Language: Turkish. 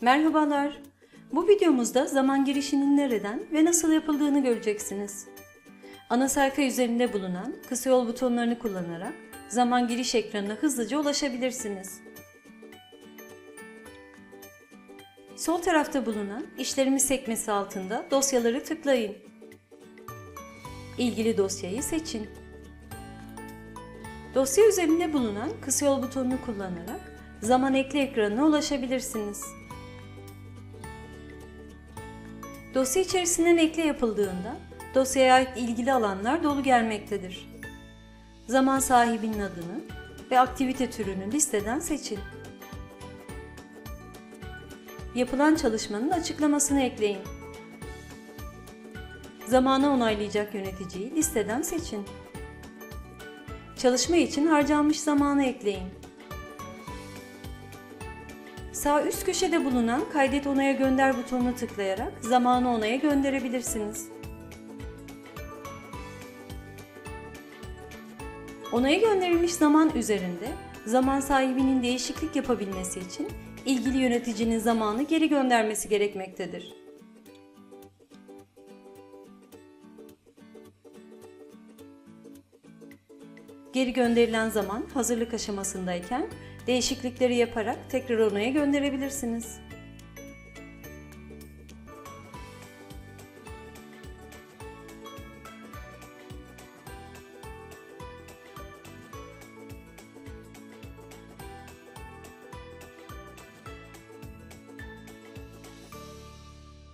Merhabalar. Bu videomuzda zaman girişinin nereden ve nasıl yapıldığını göreceksiniz. Ana sayfa üzerinde bulunan kısa yol butonlarını kullanarak zaman giriş ekranına hızlıca ulaşabilirsiniz. Sol tarafta bulunan işlerimiz sekmesi altında dosyaları tıklayın. İlgili dosyayı seçin. Dosya üzerinde bulunan kısa yol butonunu kullanarak zaman ekle ekranına ulaşabilirsiniz. Dosya içerisinden ekle yapıldığında dosyaya ait ilgili alanlar dolu gelmektedir. Zaman sahibinin adını ve aktivite türünü listeden seçin. Yapılan çalışmanın açıklamasını ekleyin. Zamanı onaylayacak yöneticiyi listeden seçin. Çalışma için harcanmış zamanı ekleyin. Sağ üst köşede bulunan Kaydet onaya gönder butonuna tıklayarak zamanı onaya gönderebilirsiniz. Onaya gönderilmiş zaman üzerinde zaman sahibinin değişiklik yapabilmesi için ilgili yöneticinin zamanı geri göndermesi gerekmektedir. Geri gönderilen zaman hazırlık aşamasındayken değişiklikleri yaparak tekrar onaya gönderebilirsiniz.